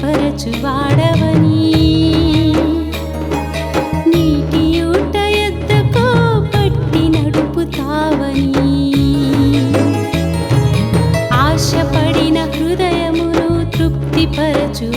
బలపరచువాడవని నీటి ఊట ఎద్దకో పట్టి ఆశపడిన హృదయమును తృప్తిపరచువాడవని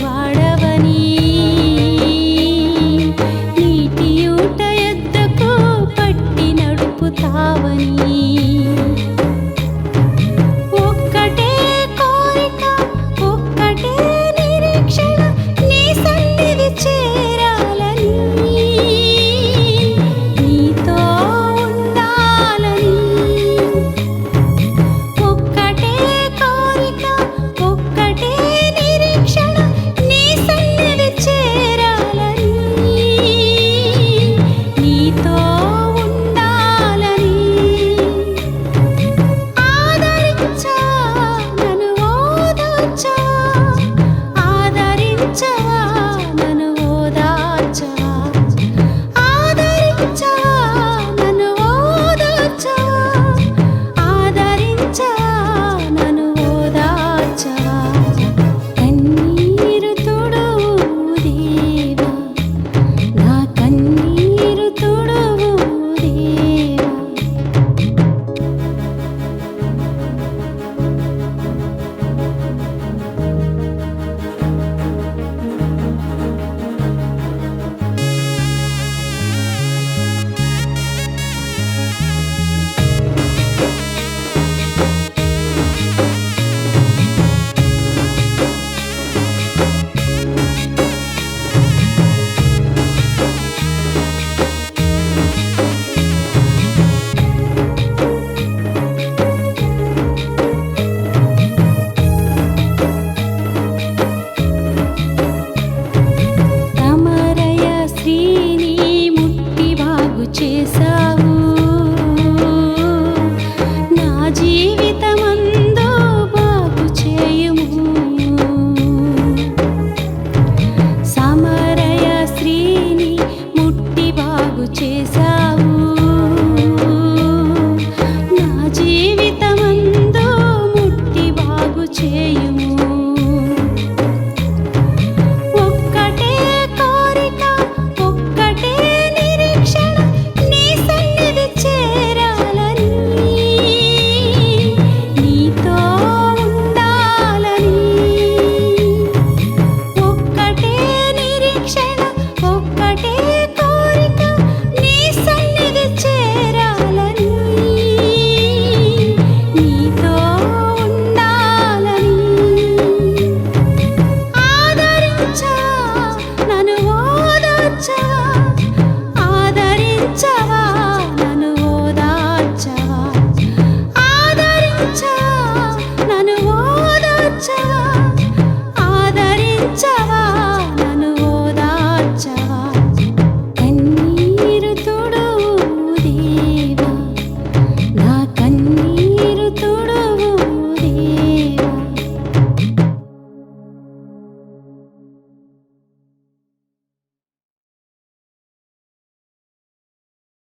ఆదరించవా?